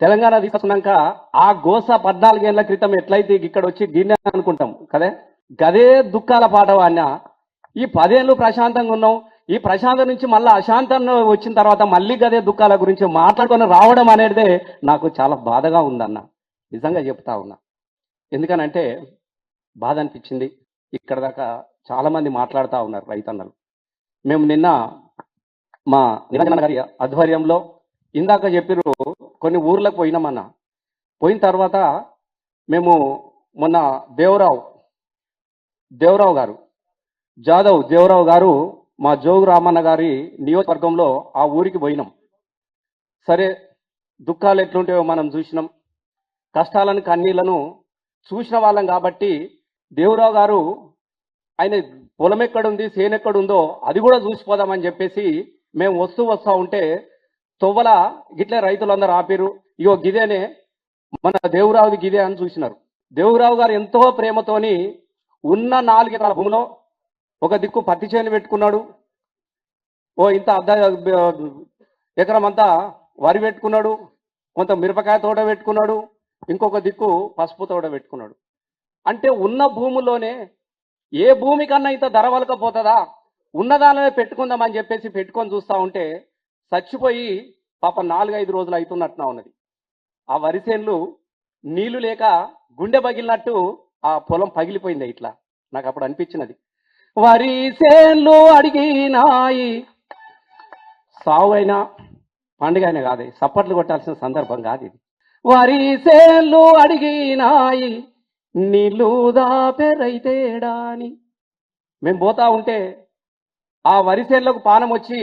తెలంగాణ తీసుకున్నాక ఆ గోస పద్నాలుగేళ్ళ క్రితం ఎట్లయితే ఇక్కడ వచ్చి గిన్నె అనుకుంటాం కదే? గదే దుఃఖాల పాట అన్న ఈ పదేళ్ళు ప్రశాంతంగా ఉన్నాం. ఈ ప్రశాంతం నుంచి మళ్ళీ అశాంతం వచ్చిన తర్వాత మళ్ళీ గదే దుఃఖాల గురించి మాట్లాడుకొని రావడం అనేదే నాకు చాలా బాధగా ఉందన్న. నిజంగా చెప్తా ఉన్నా. ఎందుకనంటే బాధ అనిపించింది. ఇక్కడ దాకా చాలామంది మాట్లాడుతూ ఉన్నారు రైతన్నలు. మేము నిన్న మా నిరంజన గారి ఆధ్వర్యంలో ఇందాక చెప్పిరు కొన్ని ఊర్లకు పోయినామన్న పోయిన తర్వాత మేము మొన్న దేవరావు దేవరావు గారు జాదవ్ దేవరావు గారు మా జోగు రామన్న గారి నియోజకవర్గంలో ఆ ఊరికి పోయినాం. సరే దుఃఖాలు ఎట్లుంటాయో మనం చూసినాం. కష్టాలను కన్నీళ్ళను చూసిన వాళ్ళం కాబట్టి దేవరావు గారు ఆయన పొలం ఎక్కడుంది సేను ఎక్కడుందో అది కూడా చూసిపోదామని చెప్పేసి మేము వస్తూ వస్తూ ఉంటే తొవ్వల గిట్లే రైతులందరూ ఆపిరు ఇగో గిదేనే మన దేవురావుది గిదే అని చూసినారు. దేవురావు గారు ఎంతో ప్రేమతోని ఉన్న నాలుగు ఎకరాల భూమిలో ఒక దిక్కు పత్తి చేను పెట్టుకున్నాడు. ఓ ఇంత అర్ధ ఎకరం అంతా వరి పెట్టుకున్నాడు. కొంత మిరపకాయ తోట పెట్టుకున్నాడు. ఇంకొక దిక్కు పసుపు తోట పెట్టుకున్నాడు. అంటే ఉన్న భూముల్లోనే ఏ భూమి కన్నా ఇంత ధర వలకపోతుందా? ఉన్నదానిలో పెట్టుకుందామని చెప్పేసి పెట్టుకొని చూస్తా ఉంటే చచ్చిపోయి పాప నాలుగైదు రోజులు అవుతున్నట్టున ఉన్నది. ఆ వరిసేన్లు నీళ్ళు లేక గుండె పగిలినట్టు ఆ పొలం పగిలిపోయింది ఇట్లా. నాకు అప్పుడు అనిపించినది. వరిసేన్లు అడిగినాయి. సావు అయినా పండుగ అయినా కాదు సప్పట్లు కొట్టాల్సిన సందర్భం కాదు ఇది. వరిసేన్లు అడిగినాయి నీళ్ళు దాపెరైతేడాని. మేము పోతా ఉంటే ఆ వరిసేన్లకు పానం వచ్చి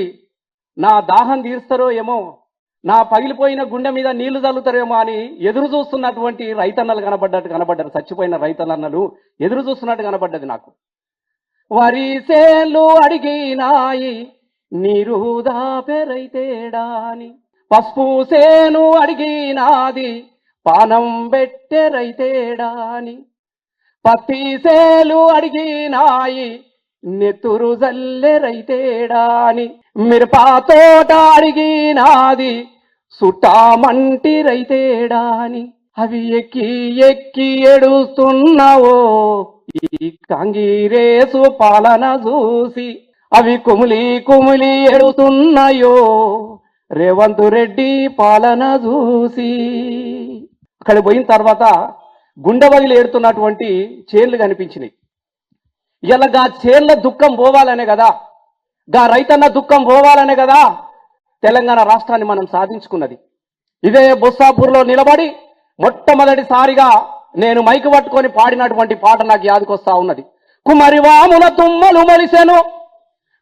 నా దాహం తీరుస్తారో ఏమో నా పగిలిపోయిన గుండె మీద నీళ్ళు చల్లుతారేమో అని ఎదురు చూస్తున్నటువంటి రైతన్నలు కనబడ్డట్టు కనబడ్డారు చచ్చిపోయిన రైతన్నలు ఎదురు చూస్తున్నట్టు కనబడ్డది నాకు. వరిసేలు అడిగినాయి నీరు దాపెరైతేడాని పసుపు సేను అడిగినాది పానం పెట్టెరైతేడాని పత్తి సేలు అడిగినాయి నెత్తురు జల్లెరైతేడాని మిరపా తోట సుట్టామంటి రైతేడాని అవి ఎక్కి ఎక్కి ఎడుస్తున్నావో ఈ కంగిరేసు పాలన చూసి అవి కుమిలి కుమిలి ఎడుతున్నాయో రేవంత్ రెడ్డి పాలన చూసి. అక్కడ పోయిన తర్వాత గుండె బగిలి ఏడుతున్నటువంటి చేన్లు కనిపించినాయి. ఇలా గా చేన్ల దుఃఖం పోవాలనే కదా? గా రైతన్న దుఃఖం పోవాలనే కదా? తెలంగాణ రాష్ట్రాన్ని మనం సాధించుకున్నది. ఇదే బొస్సాపూర్లో నిలబడి మొట్టమొదటిసారిగా నేను మైకు పట్టుకొని పాడినటువంటి పాట నాకు యాదకొస్తా ఉన్నది. కుమరి వాముల తుమ్మలు మలిసెను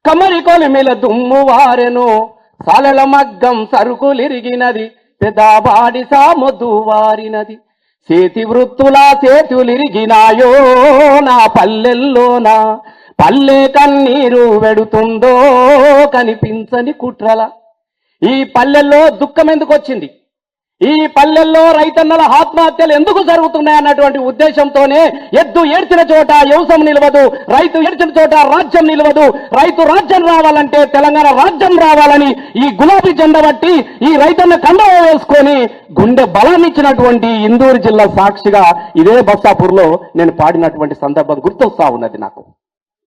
కమరి కొలిమిల దుమ్ము వారెను సాలెల మగ్గం సరుకులిరిగినది పెదాబాడి సామొద్దు వారినది. చేతి వృత్తుల చేతులిరిగినాయో నా పల్లెల్లోనా? పల్లె కన్నీరు వెడుతుందో కనిపించని కుట్రల? ఈ పల్లెల్లో దుఃఖం ఎందుకు వచ్చింది ఈ పల్లెల్లో రైతన్నల ఆత్మహత్యలు ఎందుకు జరుగుతున్నాయి అన్నటువంటి ఉద్దేశంతోనే ఎద్దు ఏడ్చిన చోట వ్యవసాయం నిలవదు రైతు ఏడ్చిన చోట రాజ్యం నిలవదు రైతు రాజ్యం రావాలంటే తెలంగాణ రాజ్యం రావాలని ఈ గులాబీ జెండా బట్టి ఈ రైతన్న కండ వేసుకొని గుండె బలాన్నిచ్చినటువంటి ఇందూరు జిల్లా సాక్షిగా ఇదే బస్సాపూర్లో నేను పాడినటువంటి సందర్భం గుర్తొస్తా ఉన్నది నాకు.